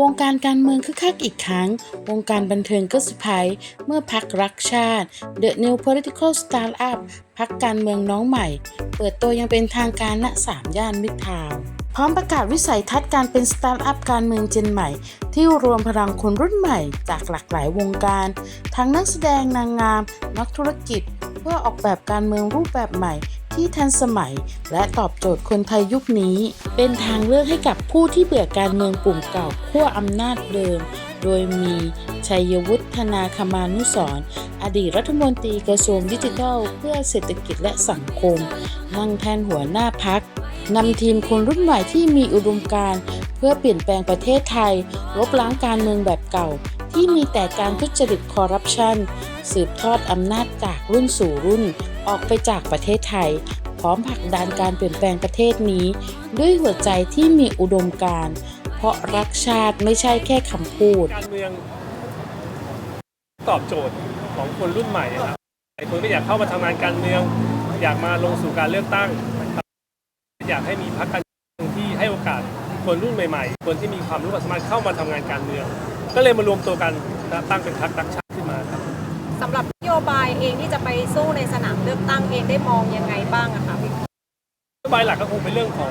วงการการเมืองคึกคักอีกครั้ง วงการบันเทิงก็สะพายเมื่อพักรักชาติ The New Political Startup พักการเมืองน้องใหม่ เปิดตัวยังเป็นทางการณสามย่านมิตรทาวน์พร้อมประกาศวิสัยทัศน์การเป็นสตาร์ทอัพการเมืองเจนใหม่ ที่รวมพลังคนรุ่นใหม่จากหลากหลายวงการ ทั้งนักแสดงนางงาม นักธุรกิจ เพื่อออกแบบการเมืองรูปแบบใหม่ ที่ทันสมัย และตอบโจทย์คนไทยยุคนี้ เป็นทางเลือกให้กับผู้ที่เบื่อการเมืองกลุ่มเก่าขั้วอำนาจเดิม โดยมีชัยวุฒนาคมานุสรอดีตรัฐมนตรีกระทรวงดิจิทัล เพื่อเศรษฐกิจและสังคม นั่งแทนหัวหน้าพักนำทีมคนรุ่นใหม่ที่มีอุดมการณ์เพื่อเปลี่ยนแปลงประเทศไทย ลบล้างการเมืองแบบเก่า ที่มีแต่การทุจริตคอร์รัปชัน สืบทอดอำนาจจากรุ่นสู่รุ่นออกไปจากประเทศไทย พร้อมผลักดันการเปลี่ยนแปลงประเทศนี้ ด้วยหัวใจที่มีอุดมการณ์เพราะรักชาติไม่ใช่แค่คำพูด การเมืองตอบโจทย์ของคนรุ่นใหม่อะครับหลายคนก็อยากเข้ามาทำงานการเมือง อยากมาลงสู่การเลือกตั้งนะครับอยากให้มีพรรคการเมืองที่ให้โอกาสคนรุ่นใหม่ ๆ คนที่มีความรู้ความสามารถเข้ามาทำงานการเมือง ก็เลยมารวมตัวกันและตั้งเป็นพรรครักชาติ เองที่จะไปสู้ในสนามเลือกตั้งเองได้มองยังไงบ้างอะคะพี่นโยบายหลักก็คงเป็นเรื่องของ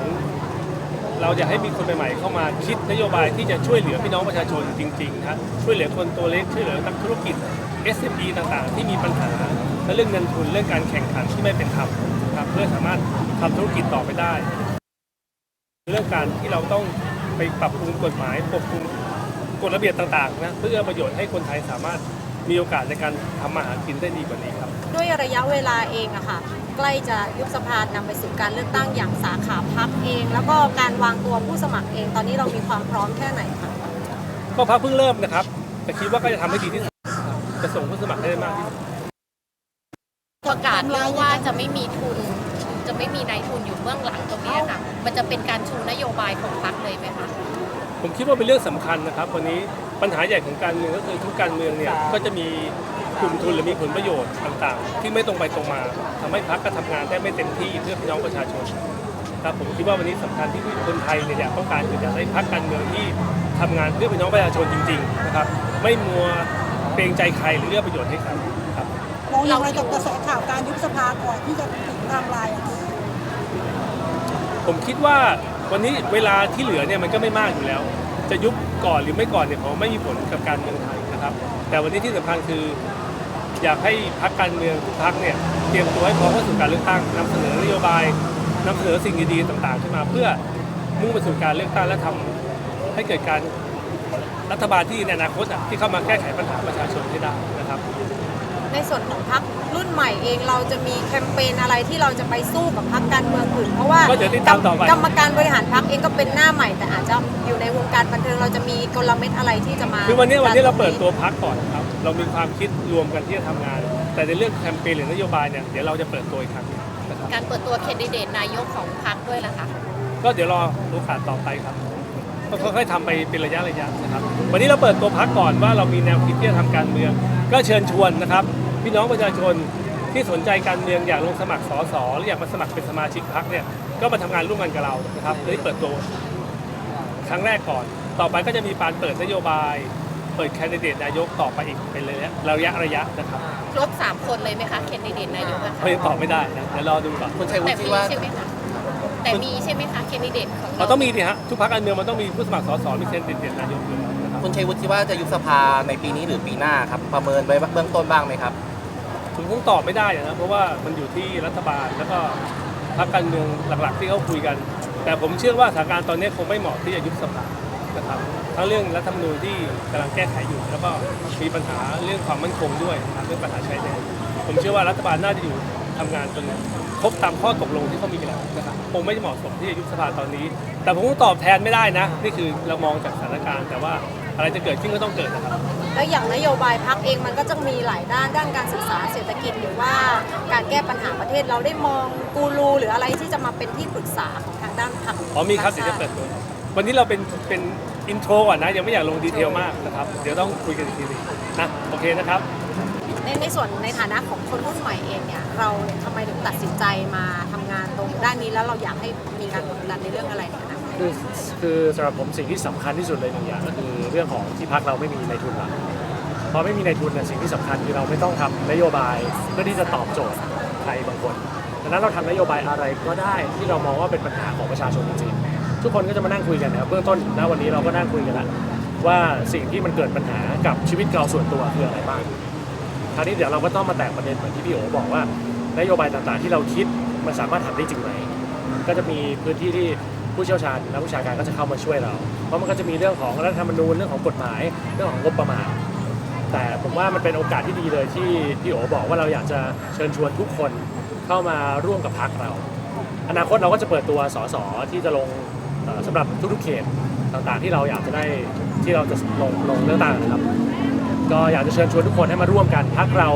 เราอยากให้มีคนใหม่ๆเข้ามาคิดนโยบายที่จะช่วยเหลือพี่น้องประชาชนจริงๆครับช่วยเหลือคนตัวเล็กช่วยเหลือนักธุรกิจ SME ต่างๆ ที่มีปัญหาและเรื่องเงินทุนเรื่องการแข่งขันที่ไม่เป็นธรรมครับเพื่อสามารถทำธุรกิจต่อไปได้ เรื่องการที่เราต้องไปปรับปรุงกฎหมายปรับปรุงกฎระเบียบต่างๆนะเพื่อประโยชน์ให้คนไทยสามารถ มีโอกาสในการทำมาหากินได้ดีกว่านี้ครับ ด้วยระยะเวลาเองอะค่ะ ใกล้จะยุบสภานำไปสู่การเลือกตั้งอย่างสาขาพักเอง แล้วก็การวางตัวผู้สมัครเอง ตอนนี้เรามีความพร้อมแค่ไหนคะก็พักเพิ่งเริ่มนะครับ แต่คิดว่าก็จะทำให้ดีที่สุดครับจะส่งผู้สมัครให้ได้มากที่สุด ประกาศเรื่องว่าจะไม่มีทุน จะไม่มีนายทุนอยู่เบื้องหลังตรงเนี้ยค่ะ มันจะเป็นการชูนโยบายของพรรคเลยไหมคะ ผมคิดว่าเป็นเรื่องสำคัญนะครับ วันนี้ ปัญหาใหญ่ของการเมืองก็คือทุกการเมืองเนี่ยก็จะมีกลุ่มทุนหรือมีผลประโยชน์ต่างๆ ที่ไม่ตรงไปตรงมาทำให้พรรคก็ทำงานได้ไม่เต็มที่เพื่อพี่น้องประชาชนครับผมคิดว่าวันนี้สำคัญที่คนไทยเนี่ยอยากต้องการคืออยากได้พรรคการเมืองที่ทำงานเพื่อพี่น้องประชาชนจริงๆนะครับไม่มัวเกรงใจใครหรือเอื้อประโยชน์ให้ใครครับมองอย่างไรกับกระแสข่าวการยุบสภาก่อนที่จะถึงไทม์ไลน์อะคะผมคิดว่าวันนี้เวลาที่เหลือเนี่ยมันก็ไม่มากอยู่แล้ว จะยุบ ก่อนหรือไม่ก่อนเนี่ยผมว่าไม่มีผลกับการเมืองไทยนะครับ แต่วันนี้ที่สำคัญคือ อยากให้พรรคการเมืองทุกพรรคเนี่ยเตรียมตัวให้พร้อมเข้าสู่การเลือกตั้งนำเสนอนโยบายนำเสนอสิ่งดีๆต่างๆขึ้นมา เพื่อมุ่งไปสู่การเลือกตั้งและทำให้เกิดการรัฐบาลที่ในอนาคตอะที่เข้ามาแก้ไขปัญหาประชาชนให้ได้นะครับ ในส่วนของพักรุ่นใหม่เองเราจะมีแคมเปญอะไรที่เราจะไปสู้กับพักการเมืองอื่นเพราะว่าก็เดี๋ยวติดตามต่อไป กรรมการบริหารพักเองก็เป็น กลเม็ดอะไรที่จะมาคือวันนี้วันนี้เราเปิดตตัวพักก่อนครับ เรามีความคิดรวมกันที่จะทำงาน แต่ในเรื่องแคมเปญหรือนโยบายเนี่ยเดี๋ยวเราจะเปิดตัวอีกครั้งหนึ่งนะครับการเปิดตัวแคนดิเดตนายกของพรรคด้วยล่ะคะก็เดี๋ยวรอโอกาสต่อไปครับก็ค่อยๆทำไปเป็นระยะระยะนะครับ วันนี้เราเปิดตัวพักก่อนว่าเรามีแนวคิดที่จะทำการเมือง ก็เชิญชวนนะครับพี่น้องประชาชนที่สนใจการเมืองอยากลงสมัครสสหรืออยากมาสมัครเป็นสมาชิกพักเนี่ยก็มาทำงานร่วมกันกับเรานะครับเลยเปิดตัวครั้งแรกก่อน ต่อไปก็จะมีการเปิดนโยบาย เปิดแคนดิเดตนายกต่อไปอีกเป็นระยะระยะระยะนะครับครบ3คนเลยไหมคะแคนดิเดตนายกอะคะเขายังตอบไม่ได้นะเดี๋ยวรอดูก่อนคุณชัยวุแต่ฒิคิดมีว่า ใช่ไหมคะแต่มีใช่ไหมคะแคนดิเดตของเราต้องมีดิฮะทุกพรรคการเมืองมันต้องมีผู้สมัครสสมีแคนดิเดตนายกอยู่แล้วนะครับคุณชัยวุฒิคิดว่าจะยุบสภาในปีนี้หรือปีหน้าครับ ประเมินไว้เบื้องต้นบ้างไหมครับ ผมคงตอบไม่ได้นะเพราะว่ามันอยู่ที่รัฐบาลแล้วก็พรรคการเมืองหลักๆที่เขาคุยกัน แต่ผมเชื่อว่าสถานการณ์ตอนนี้คงไม่เหมาะที่จะยุบสภา นะครับทั้งเรื่องรัฐธรรมนูญที่กำลังแก้ไขอยู่ แล้วก็มีปัญหาเรื่องความมั่นคงด้วยนะครับเรื่องปัญหาชายแดนผมเชื่อว่ารัฐบาลน่าจะอยู่ทำงานจนครบตามข้อตกลงที่เขามีกันแล้วนะครับคงไม่เหมาะสมที่จะยุบสภาตอนนี้ แต่ผมคงตอบแทนไม่ได้นะนี่คือเรามองจากสถานการณ์ แต่ว่าอะไรจะเกิดขึ้นก็ต้องเกิดนะครับ แล้วอย่างนโยบายพักเองมันก็จะมีหลายด้านด้านการศึกษาเศรษฐกิจหรือว่าการแก้ปัญหาประเทศเราได้มองกูรูหรืออะไรที่จะมาเป็นที่ปรึกษาของทางด้านพัก อ๋อมีครับเดี๋ยวจะเปิดตัว วันนี้เราเป็นเป็นอินโทรก่อนนะ ยังไม่อยากลงดีเทลมากนะครับ เดี๋ยวต้องคุยกันอีกทีหนึงนะโอเคนะครับ ในในส่วนในฐานะของคนรุ่นใหม่เองเนี่ยเราทำไมถึงตัดสินใจมาทำงานตรงด้านนี้แล้วเราอยากให้มีการผลักดันในเรื่องอะไรในอนาคตคือคือสำหรับผมสิ่งที่สำคัญที่สุดเลยหนึ่งอย่างก็คือเรื่องของที่พักเราไม่มีในทุนหลักพอไม่มีในทุนเนี่ยสิ่งที่สำคัญคือเราไม่ต้องทำนโยบายเพื่อที่จะตอบโจทย์ใครบางคนดังนั้นเราทำนโยบายอะไรก็ได้ที่เรามองว่าเป็นปัญหาของประชาชนจริงๆ ทุกคนก็จะมานั่งคุยกันนะครับเบื้องต้นณวันนี้เราก็นั่งคุยกันแล้วว่าสิ่งที่มันเกิดปัญหากับชีวิตเราส่วนตัวคืออะไรบ้างคราวนี้เดี๋ยวเราก็ต้องมาแตกประเด็นเหมือนที่พี่โอบอกว่านโยบายต่างๆ ที่เราคิดมันสามารถทำได้จริงไหมก็จะมีพื้นที่ที่ผู้เชี่ยวชาญและผู้ชาการก็จะเข้ามาช่วยเรา เพราะมันก็จะมีเรื่องของรัฐธรรมนูญเรื่องของกฎหมาย เรื่องของงบประมาณ แต่ผมว่ามันเป็นโอกาสที่ดีเลยที่พี่โอบอกว่าเราอยากจะเชิญชวนทุกคนเข้ามาร่วมกับพักเรา อนาคตเราก็จะเปิดตัวสสที่จะลง สำหรับทุกๆเขตต่างๆ ที่เราอยากจะได้ที่เราจะลงลงเลือกตั้งนะครับ ก็อยากจะเชิญชวนทุกคนให้มาร่วมกันพักเรา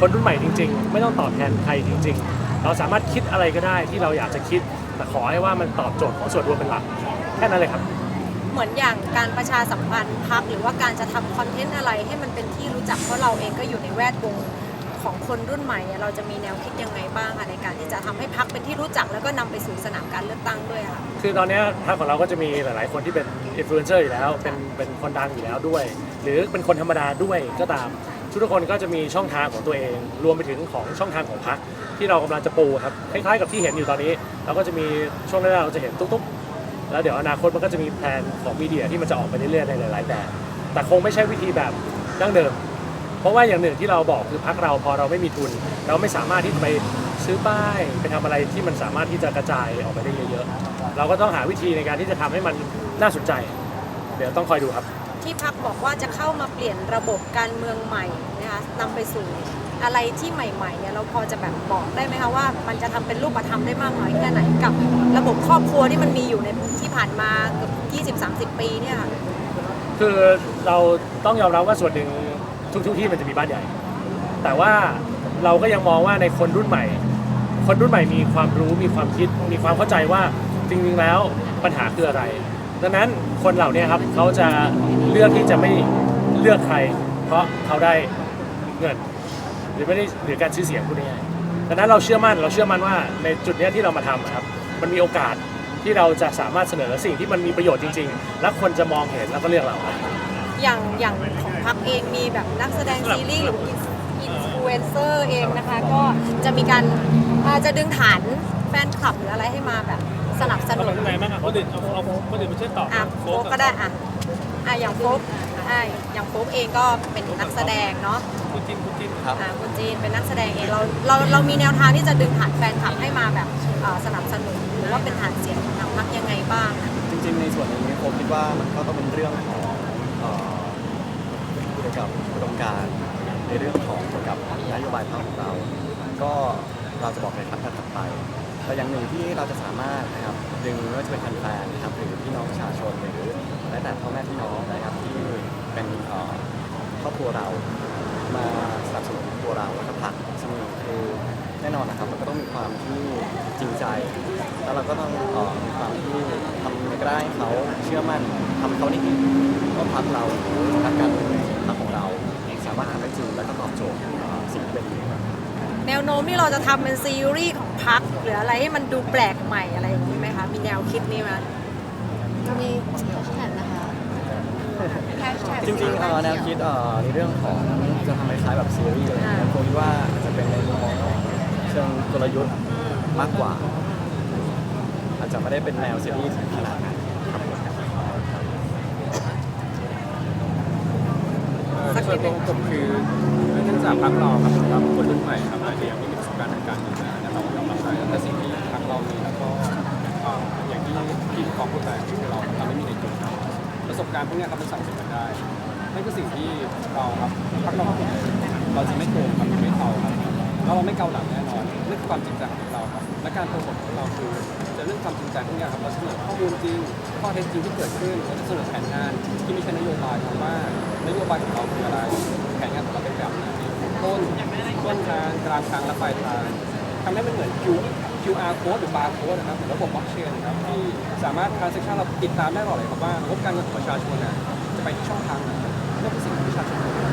คนรุ่นใหม่จริง ๆ ไม่ต้องตอบแทนใครจริง ๆ เราสามารถคิดอะไรก็ได้ที่เราอยากจะคิดแต่ขอให้ว่ามันตอบโจทย์ของส่วนรวมเป็นหลักแค่นั้นเลยครับ เหมือนอย่างการประชาสัมพันธ์พักหรือว่าการจะทำคอนเทนต์อะไรให้มันเป็นที่รู้จักเพราะเราเองก็อยู่ในแวดวง คนรุ่นใหม่เนี่ยเราจะมีแนวคิดยังไงบ้างคะในการที่จะทำให้พักเป็นที่รู้จักแล้วก็นำไปสู่สนามการเลือกตั้งด้วยค่ะคือตอนนี้พรรคของเราก็จะมีหลาย ๆ คนที่เป็นอินฟลูเอนเซอร์อยู่แล้วเป็นเป็นคนดังอยู่แล้วด้วย หรือเป็นคนธรรมดาด้วยก็ตามทุกคนก็จะมีช่องทางของตัวเอง รวมไปถึงของช่องทางของพรรคที่เรากำลังจะปูครับคล้ายๆกับที่เห็นอยู่ตอนนี้ เราก็จะมีช่วงแรกเราจะเห็นตุ๊กๆแล้วเดี๋ยวอนาคตมันก็จะมีแผนของมีเดียที่มันจะออกไปเรื่อยๆในหลายๆแบบแต่คงไม่ใช่วิธีแบบดั้งเดิม ราะว่าอย่างหนึ่งที่เราบอกคือพักเราพอเราไม่มีทุน เราไม่สามารถที่จะไปซื้อป้ายไปทำอะไรที่มันสามารถที่จะกระจายออกไปได้เยอะๆ เราก็ต้องหาวิธีในการที่จะทำให้มันน่าสนใจ เดี๋ยวต้องคอยดูครับ ที่พักบอกว่าจะเข้ามาเปลี่ยนระบบการเมืองใหม่นะคะนำไปสู่อะไรที่ใหม่ๆเนี่ยเราพอจะแบบบอกได้ไหมคะว่า มันจะทำเป็นรูปธรรมได้มากน้อยแค่ไหนกับ ระบบครอบครัวที่มันมีอยู่ในที่ผ่านมาเกือบ20-30 ปีเนี่ยค่ะคือเราต้องยอมรับว่าส่วนหนึ่ง ทุกๆที่มันจะมีบ้านใหญ่ แต่ว่าเราก็ยังมองว่าในคนรุ่นใหม่ คนรุ่นใหม่มีความรู้มีความคิดมีความเข้าใจว่าจริงๆแล้วปัญหาคืออะไร ดังนั้นคนเหล่านี้ครับเขาจะเลือกที่จะไม่เลือกใคร เพราะเขาได้เงิน หรือไม่ได้หรือการชื่อเสียงพูดง่ายดังนั้นเราเชื่อมั่นเราเชื่อมั่นว่าในจุดนี้ที่เรามาทำครับ มันมีโอกาสที่เราจะสามารถเสนอสิ่งที่มันมีประโยชน์จริง ๆ และคนจะมองเห็นแล้วก็เลือกเราอย่างอย่างของ พักเองมีแบบนักแสดงซีรีส์หรืออินฟลูเอนเซอร์เองนะคะ ก็จะมีการอาจจะดึงฐานแฟนคลับหรืออะไรให้มาแบบสนับสเอานุนตรงไหนบ้างอะคนอื่นเอาเอาคนอื่นมาช่วยตอบอะโฟกก็ได้อะอะอย่างโฟกอะอย่างโฟกเองก็เป็นนักแสดงเนาะคุณจิ้นคุณจิ้นครับอะคุณจีนเป็นนักแสดงเองเราเราเรามีแนวทางที่จะดึงฐานแฟนคลับให้มาแบบเอ่อสนับสนุนหรือว่าเป็นฐานเสียงของทางพักยังไงบ้างอะจริงๆในส่วนนี้ผมคิดว่ามันก็ต้องเป็นเรื่องของเอ่อเกับอุดมการณ์ในเรื่องของเกี่ยวกับนโยบายพรรคของเรา ก็เราจะบอกในครั้งถัดไป แต่อย่างหนึ่งที่เราจะสามารถนะครับดึงไม่ว่าจะเป็นแฟนๆนะครับหรือพี่น้องประชาชนหรือแม้แต่พ่อแม่พี่น้องนะครับที่เป็นครอบครัวเรามาสนับสนุนตัวเราแล้วก็ผลักเสมอคือแน่นอนนะครับเราก็ต้องมีความที่จริงใจ แล้วเราก็ต้องมีความที่ทำได้ให้เขาเชื่อมั่นทำเขาได้เห็พรรคเราพรรคการเมืองามารถทำได้จริงและก็ตอบโจทย์เอ่อสิ่งที่เป็นอยู่ครับแนวโน้มที่เราจะทำเป็นซีรีส์ของพักหรืออะไรให้มันดูแปลกใหม่อะไรอย่างนี้ไหมคะ มีแนวคิดนี้ไหมมีแฮชแท็กนะคะแฮชแท็กจริงๆเอ่อแนวคิดเอ่อในเรื่องของจะทำคล้ายๆแบบซีรีส์อะไรอย่างเลยผมคิดว่าจะเป็นในมุมมองของเชิงกลยุทธ์มากกว่า อาจจะไม่ได้เป็นแนวซีรีส์ถึงขนาดนั้นครับผม ตัวของผมคือเนื่องจากพักเราครับสำหรับคนรุ่นใหม่ครับอาจจะยังไม่มีประสบการณ์ทางการเมืองนะแต่เรายอมรับได้แต่สิ่งที่พักเรามีแล้วก็เอ่ออย่างที่พี่กองพูดไปคือเราเราไม่มีในจุดครับประสบการณ์พวกเนี้ยครับมันสั่งสมกันได้นั่นคือสิ่งที่เราครับพักเราครับเราจะไม่โกงครับไม่เทาครับ เราไม่เกาหลังแน่นอนนี่คือความจริงใจของเราครับและการโปรโมทของเราคือจะเรื่องความจริงใจพวกเนี้ยครับเราเสนอข้อมูลจริงข้อเท็จจริงที่เกิดขึ้นเราจะเสนอแผนงานที่ไม่ใช่นโยบายครับว่านโยบายของเราคืออะไรแผนงานของเราเป็นแบบไหนต้นต้นทางกลางทางและปลายทางทำให้มันเหมือน Q QR code หรือ barcode นะครับระบบบล็อกเชนนะครับที่สามารถ transaction เราติดตามได้ตลอดเลยครับว่างบการเงินของประชาชนน่ะจะไปที่ช่องทางไหนนี่คือสิ่งที่ประชาชน